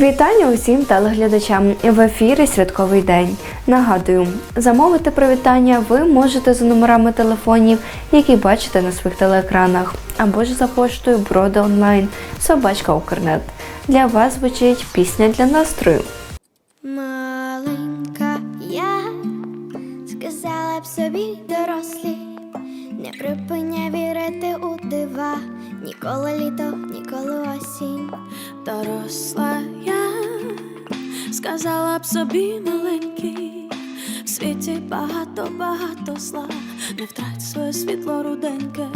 Вітання усім телеглядачам в ефірі Святковий день. Нагадую, замовити привітання ви можете за номерами телефонів, які бачите на своїх телеекранах, або ж за поштою Броди онлайн, собачка Укрнет. Для вас звучить пісня для настрою. Маленька я сказала б собі дорослі, не припиняй вірити у дива, ніколи літо, ніколи осінь. Доросла сказала б собі маленький, в світі багато, багато зла, не втрать своє світло руденьке.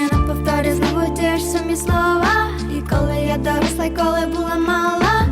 Я не повторю знову ті ж самі слова. І коли я доросла, і коли була мала,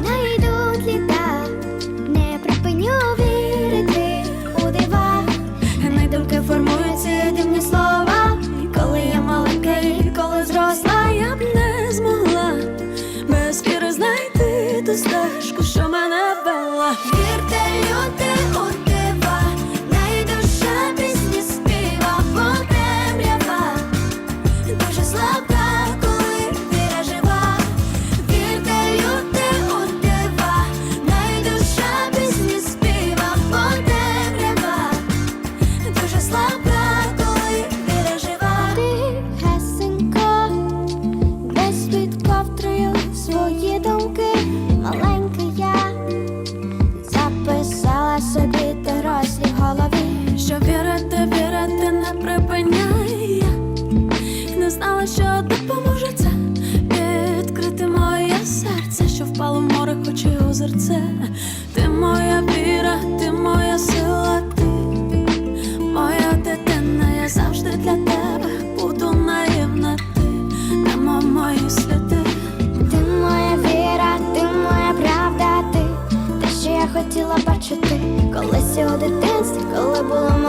колись у дитинстві, коли була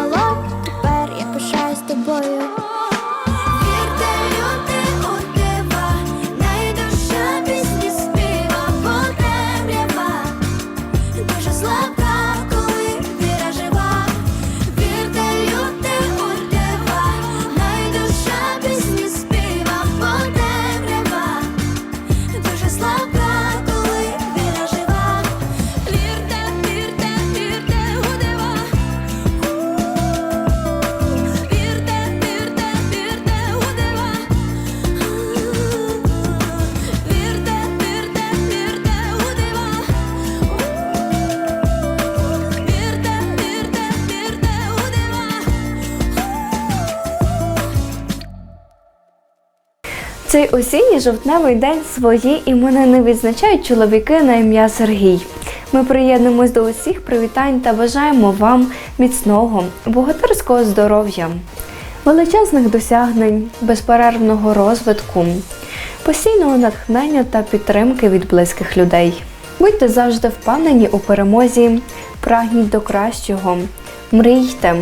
Цей осінній жовтневий день свої іменини відзначають чоловіки на ім'я Сергій. Ми приєднуємось до усіх привітань та бажаємо вам міцного, богатирського здоров'я, величезних досягнень, безперервного розвитку, постійного натхнення та підтримки від близьких людей. Будьте завжди впевнені у перемозі, прагніть до кращого, мрійте.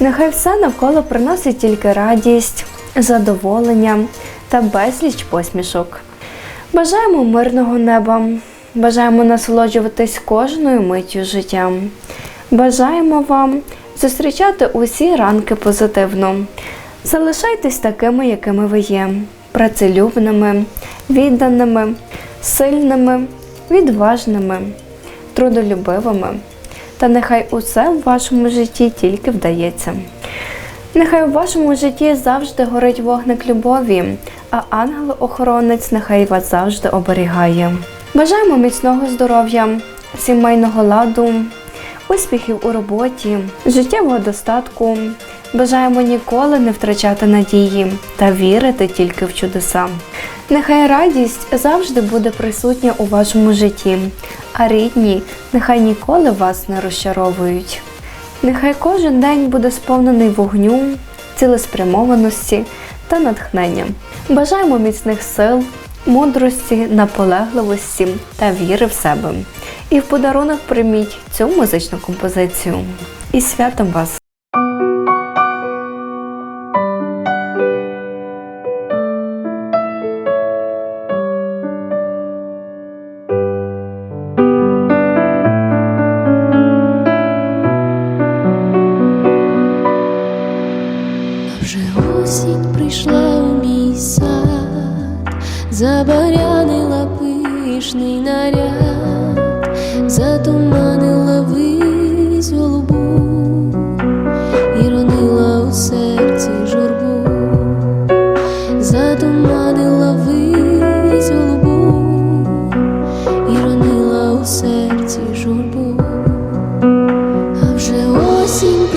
Нехай все навколо приносить тільки радість, задоволення та безліч посмішок. Бажаємо мирного неба, бажаємо насолоджуватись кожною миттю життя. Бажаємо вам зустрічати усі ранки позитивно. Залишайтесь такими, якими ви є, працелюбними, відданими, сильними, відважними, трудолюбивими. Та нехай усе в вашому житті тільки вдається. Нехай у вашому житті завжди горить вогник любові, а ангел-охоронець нехай вас завжди оберігає. Бажаємо міцного здоров'я, сімейного ладу, успіхів у роботі, життєвого достатку. Бажаємо ніколи не втрачати надії та вірити тільки в чудеса. Нехай радість завжди буде присутня у вашому житті, а рідні нехай ніколи вас не розчаровують. Нехай кожен день буде сповнений вогню, цілеспрямованості та натхнення. Бажаємо міцних сил, мудрості, наполегливості та віри в себе. І в подарунок прийміть цю музичну композицію. І святом вас!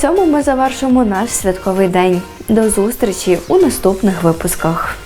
цьому ми завершимо наш святковий день. До зустрічі у наступних випусках.